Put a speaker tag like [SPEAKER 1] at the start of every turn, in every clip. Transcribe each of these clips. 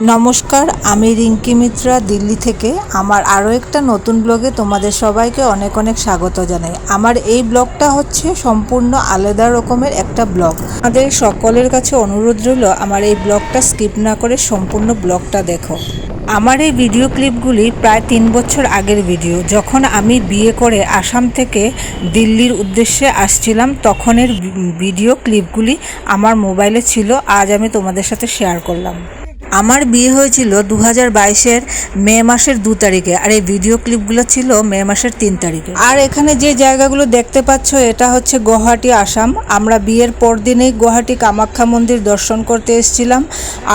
[SPEAKER 1] নমস্কার, আমি রিঙ্কি মিত্রা, দিল্লি থেকে। আমার আরও একটা নতুন ব্লগে তোমাদের সবাইকে অনেক অনেক স্বাগত জানাই। আমার এই ব্লগটা হচ্ছে সম্পূর্ণ আলাদা রকমের একটা ব্লগ। আমাদের সকলের কাছে অনুরোধ রইল, আমার এই ব্লগটা স্কিপ না করে সম্পূর্ণ ব্লগটা দেখো। আমার এই ভিডিও ক্লিপগুলি প্রায় তিন বছর আগের ভিডিও। যখন আমি বিয়ে করে আসাম থেকে দিল্লির উদ্দেশ্যে আসছিলাম, তখনের ভিডিও ক্লিপগুলি আমার মোবাইলে ছিল। আজ আমি তোমাদের সাথে শেয়ার করলাম। আমার বিয়ে হয়েছিল দু হাজার বাইশের মে মাসের দু তারিখে, আর এই ভিডিও ক্লিপগুলো ছিল মে মাসের তিন তারিখে। আর এখানে যে জায়গাগুলো দেখতে পাচ্ছ, এটা হচ্ছে গুয়াহাটি, আসাম। আমরা বিয়ের পর দিনেই গুয়াহাটি কামাখ্যা মন্দির দর্শন করতে এসেছিলাম।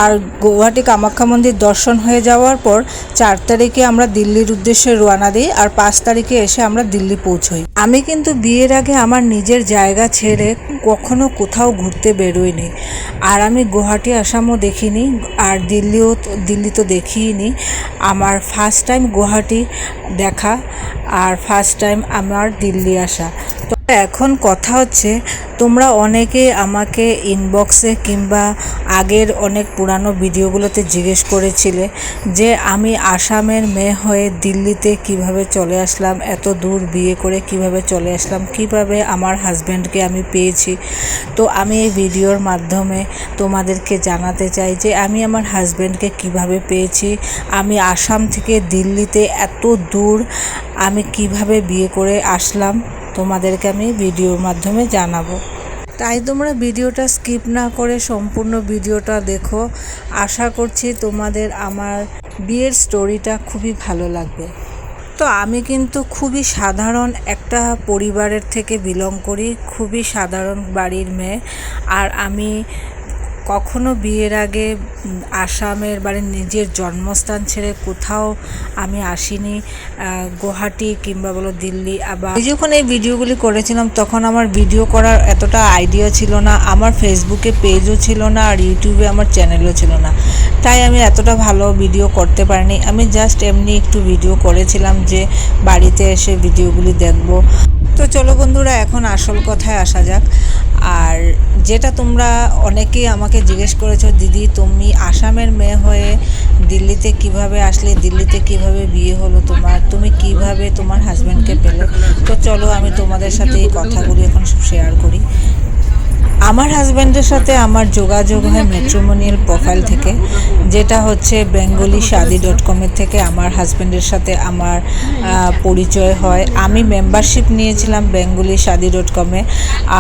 [SPEAKER 1] আর গুয়াহাটি কামাখ্যা মন্দির দর্শন হয়ে যাওয়ার পর চার তারিখে আমরা দিল্লির উদ্দেশ্যে রওনা দিই, আর পাঁচ তারিখে এসে আমরা দিল্লি পৌঁছই। আমি কিন্তু বিয়ের আগে আমার নিজের জায়গা ছেড়ে কখনো কোথাও ঘুরতে বেরোইনি। আর আমি গুয়াহাটি আসামও দেখিনি, আর দিল্লিও দিল্লি তো দেখিনি আমার ফার্স্ট টাইম গুয়াহাটি দেখা, আর ফার্স্ট টাইম আমার দিল্লি আসা। এখন কথা হচ্ছে, তোমরা অনেকে আমাকে ইনবক্সে কিংবা আগের অনেক পুরানো ভিডিওগুলোতে জিজ্ঞেস করেছিলে যে আমি আসামের মেয়ে হয়ে দিল্লিতে কীভাবে চলে আসলাম, এত দূর বিয়ে করে কীভাবে চলে আসলাম, কীভাবে আমার হাজব্যান্ডকে আমি পেয়েছি। তো আমি এই ভিডিওর মাধ্যমে তোমাদেরকে জানাতে চাই যে আমি আমার হাজব্যান্ডকে কীভাবে পেয়েছি, আমি আসাম থেকে দিল্লিতে এত দূর আমি কীভাবে বিয়ে করে আসলাম। তোমাদেরকে আমি ভিডিওর মাধ্যমে জানাব। তাই তোমরা ভিডিওটা স্কিপ না করে সম্পূর্ণ ভিডিওটা দেখো। আশা করছি তোমাদের আমার বিয়ের স্টোরিটা খুবই ভালো লাগবে। তো আমি কিন্তু খুবই সাধারণ একটা পরিবারের থেকে বিলং করি, খুবই সাধারণ বাড়ির মেয়ে। আর আমি কখনো বিয়ের আগে আসামের বাড়ির নিজের জন্মস্থান ছেড়ে কোথাও আমি আসিনি গুয়াহাটি কিংবা বলো দিল্লি, আবার যখন এই ভিডিওগুলি করেছিলাম তখন আমার ভিডিও করার এতটা আইডিয়া ছিল না, আমার ফেসবুকে পেজও ছিল না, আর ইউটিউবে আমার চ্যানেলও ছিল না। তাই আমি এতটা ভালো ভিডিও করতে পারিনি। আমি জাস্ট এমনি একটু ভিডিও করেছিলাম যে বাড়িতে এসে ভিডিওগুলি দেখব। তো চলো বন্ধুরা, এখন আসল কথায় আসা যাক। আর যেটা তোমরা অনেকেই আমাকে জিজ্ঞেস করেছ, দিদি, তুমি আসামের মেয়ে হয়ে দিল্লিতে কীভাবে আসলে, দিল্লিতে কীভাবে বিয়ে হলো তোমার? তুমি কীভাবে তোমার হাজব্যান্ডকে পেলে? তো চলো, আমি তোমাদের সাথে এই কথাগুলি এখন শেয়ার করি। আমার হাজব্যান্ডের সাথে আমার যোগাযোগ হয় ম্যাট্রিমোনিয়াল প্রোফাইল থেকে যেটা হচ্ছে বেঙ্গলি শাদি ডট কমের থেকে আমার হাজব্যান্ডের সাথে আমার পরিচয় হয়। আমি মেম্বারশিপ নিয়েছিলাম বেঙ্গলি শাদি ডট কমে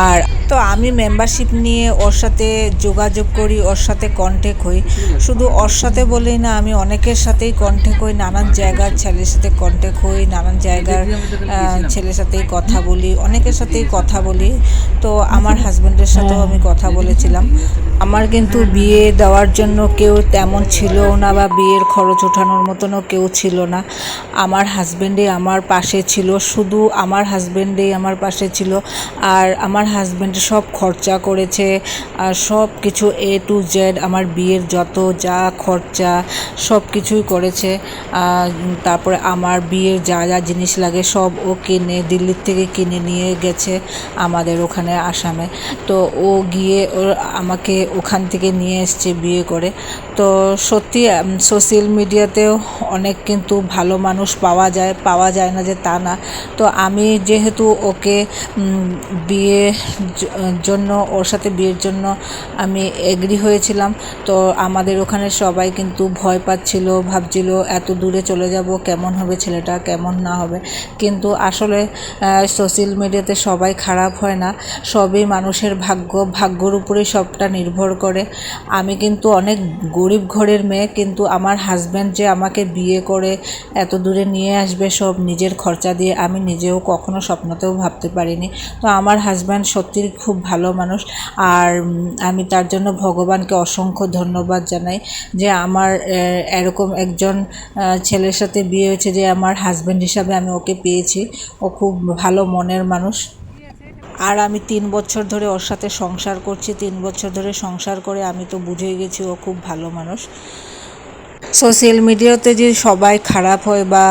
[SPEAKER 1] আর তো আমি মেম্বারশিপ নিয়ে ওর সাথে যোগাযোগ করি ওর সাথে কন্ট্যাক্ট হই। শুধু ওর সাথে বলেই না আমি অনেকের সাথেই কন্ট্যাক্ট হই। নানান জায়গার ছেলের সাথে কন্ট্যাক্ট হই নানান জায়গার ছেলের সাথেই কথা বলি অনেকের সাথেই কথা বলি। তো আমার হাজব্যান্ডের সাথেও আমি কথা বলেছিলাম। আমার কিন্তু বিয়ে দেওয়ার জন্য কেউ তেমন ছিল না বা বিয়ের খরচ ওঠানোর মতনও কেউ ছিল না। আমার হাজব্যান্ডই আমার পাশে ছিল, শুধু আমার হাজব্যান্ডই আমার পাশে ছিল আর আমার হাজব্যান্ড সব খরচা করেছে। আর সব কিছু এ টু জেড আমার বিয়ের যত যা খরচা সব কিছুই করেছে। তারপরে আমার বিয়ের যা যা জিনিস লাগে সব ও কিনে দিল্লির থেকে কিনে নিয়ে গেছে আমাদের ওখানে আসামে। তো ও গিয়ে ওর আমাকে ওখান থেকে নিয়ে এসছে বিয়ে করে। তো সত্যি সোশ্যাল মিডিয়াতেও অনেক কিন্তু ভালো মানুষ পাওয়া যায় পাওয়া যায় না যে তা না। তো আমি যেহেতু ওকে বিয়ে জন্য, ওর সাথে বিয়ের জন্য আমি এগ্রি হয়েছিলাম, তো আমাদের ওখানে সবাই কিন্তু ভয় পাচ্ছিল, ভাবছিল এত দূরে চলে যাব, কেমন হবে ছেলেটা, কেমন না হবে। কিন্তু আসলে সোশ্যাল মিডিয়াতে সবাই খারাপ হয় না, সবই মানুষের ভাগ্য, ভাগ্যর উপরেই সবটা নির্ভর করে। আমি কিন্তু অনেক গরিব ঘরের মেয়ে, কিন্তু আমার হাজব্যান্ড যে আমাকে বিয়ে করে, এত দূরে নিয়ে আসবে সব নিজের খরচা দিয়ে, আমি নিজেও কখনো স্বপ্নতেও ভাবতে পারিনি। তো আমার হাজব্যান্ড সত্যিই খুব ভালো মানুষ, আর আমি তার জন্য ভগবানকে অসংখ্য ধন্যবাদ জানাই যে আমার এরকম একজন ছেলের সাথে বিয়ে হয়েছে যে আমার হাজব্যান্ড হিসাবে আমি ওকে পেয়েছি। ও খুব ভালো মনের মানুষ। আর আমি তিন বছর ধরে ওর সাথে সংসার করছি, তিন বছর ধরে সংসার করে আমি তো বুঝে গেছি ও খুব ভালো মানুষ। সোশ্যাল মিডিয়াতে যে সবাই খারাপ হয় বা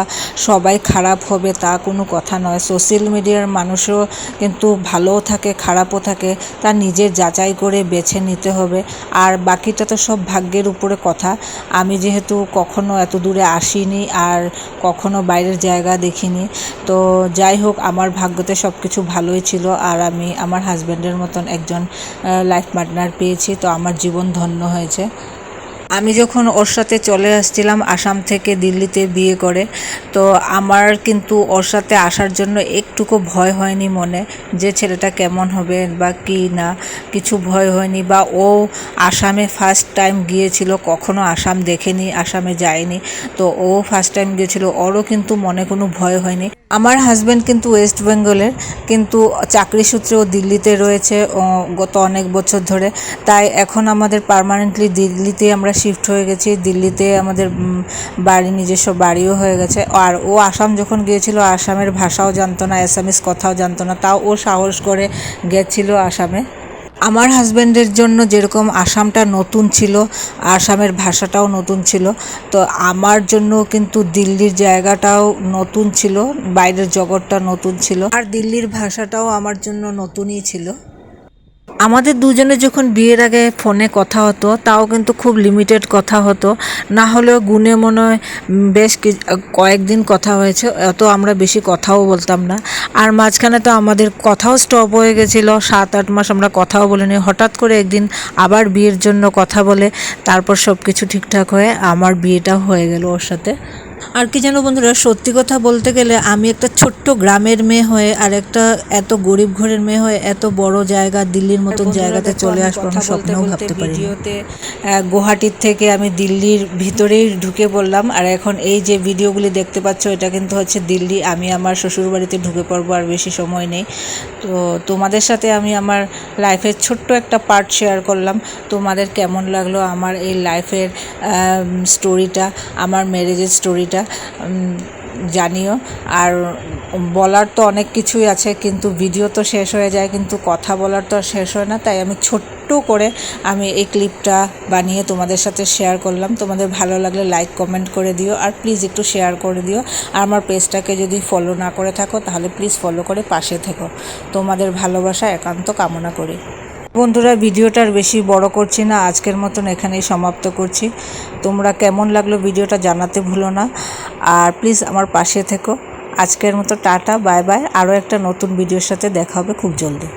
[SPEAKER 1] সবাই খারাপ হবে তা কোনো কথা নয়। সোশ্যাল মিডিয়ার মানুষও কিন্তু ভালোও থাকে, খারাপও থাকে, তা নিজের যাচাই করে বেছে নিতে হবে। আর বাকিটা তো সব ভাগ্যের উপরে কথা। আমি যেহেতু কখনো এত দূরে আসিনি আর কখনো বাইরের জায়গা দেখিনি, তো যাই হোক, আমার ভাগ্যতে সব কিছু ভালোই ছিল। আর আমি আমার হাজব্যান্ডের মতন একজন লাইফ পার্টনার পেয়েছি, তো আমার জীবন ধন্য হয়েছে। আমি যখন ওর সাথে চলে আসছিলাম আসাম থেকে দিল্লিতে বিয়ে করে, তো আমার কিন্তু ওর সাথে আসার জন্য একটুকু ভয় হয়নি মনে, যে ছেলেটা কেমন হবে বা কি না, কিছু ভয় হয়নি বা ও আসামে ফার্স্ট টাইম গিয়েছিল, কখনো আসাম দেখেনি, আসামে যায়নি, তো ও ফার্স্ট টাইম গিয়েছিল, ওরও কিন্তু মনে কোনো ভয় হয়নি। আমার হাজব্যান্ড কিন্তু ওয়েস্ট বেঙ্গলের কিন্তু চাকরি সূত্রে ও দিল্লিতে রয়েছে গত অনেক বছর ধরে, তাই এখন আমাদের পার্মানেন্টলি দিল্লিতে আমরা শিফট হয়ে গেছি। দিল্লিতে আমাদের বাড়ি, নিজস্ব বাড়িও হয়ে গেছে। আর ও আসাম যখন গিয়েছিল, আসামের ভাষাও জানতো না অ্যাসামিস কথাও জানতো না। তাও ও সাহস করে গেছিল আসামে। আমার হাজব্যান্ডের জন্য যেরকম আসামটা নতুন ছিল, আসামের ভাষাটাও নতুন ছিল, তো আমার জন্য কিন্তু দিল্লির জায়গাটাও নতুন ছিল, বাইরের জগৎটা নতুন ছিল। আর দিল্লির ভাষাটাও আমার জন্য নতুনই ছিল। আমাদের দুজনে যখন বিয়ের আগে ফোনে কথা হতো, তাও কিন্তু খুব লিমিটেড কথা হতো। না হলেও গুণে মনে হয় বেশ কয়েকদিন কথা হয়েছে, অত আমরা বেশি কথাও বলতাম না। আর মাঝখানে তো আমাদের কথাও স্টপ হয়ে গেছিল, সাত, আট মাস আমরা কথাও বলিনি। হঠাৎ করে একদিন আবার বিয়ের জন্য কথা বলে, তারপর সব কিছু ঠিকঠাক হয়ে আমার বিয়েটাও হয়ে গেল ওর সাথে। আর কি যেন বন্ধুরা সত্যি কথা বলতে গেলে আমি একটা ছোট্ট গ্রামের মেয়ে হয়ে আর একটা এত গরিব ঘরের মেয়ে হয়ে এত বড় জায়গা দিল্লির মতন জায়গাতে চলে আসব আমি স্বপ্নেও ভাবতে পারি ভিডিওতে গুয়াহাটির থেকে আমি দিল্লির ভিতরেই ঢুকে পড়লাম আর এখন এই যে ভিডিওগুলি দেখতে পাচ্ছ এটা কিন্তু হচ্ছে দিল্লি। আমি আমার শ্বশুরবাড়িতে ঢুকে পড়ব আর বেশি সময় নেই। তো তোমাদের সাথে আমি আমার লাইফের ছোট্ট একটা পার্ট শেয়ার করলাম। তোমাদের কেমন লাগল আমার এই লাইফের স্টোরিটা আমার ম্যারেজের স্টোরিটা জানিও। আর বলার তো অনেক কিছুই আছে, কিন্তু ভিডিও তো শেষ হয়ে যায়, কিন্তু কথা বলার তো আর শেষ হয় না। তাই আমি ছোট্ট করে আমি এই ক্লিপটা বানিয়ে তোমাদের সাথে শেয়ার করলাম। তোমাদের ভালো লাগলে লাইক কমেন্ট করে দিও, আর প্লিজ একটু শেয়ার করে দিও। আর আমার পেজটাকে যদি ফলো না করে থাকো, তাহলে প্লিজ ফলো করে পাশে থেকো। তোমাদের ভালোবাসা একান্ত কামনা করি। বন্ধুরা ভিডিওটার বেশি বড় করছি না, আজকের মতন এখানেই সমাপ্ত করছি। তোমরা কেমন লাগল ভিডিওটা জানাতে ভুলো না। আর প্লিজ আমার পাশে থেকো। আজকের মতো টাটা বাই বাই আরও একটা নতুন ভিডিওর সাথে দেখা হবে খুব জলদি।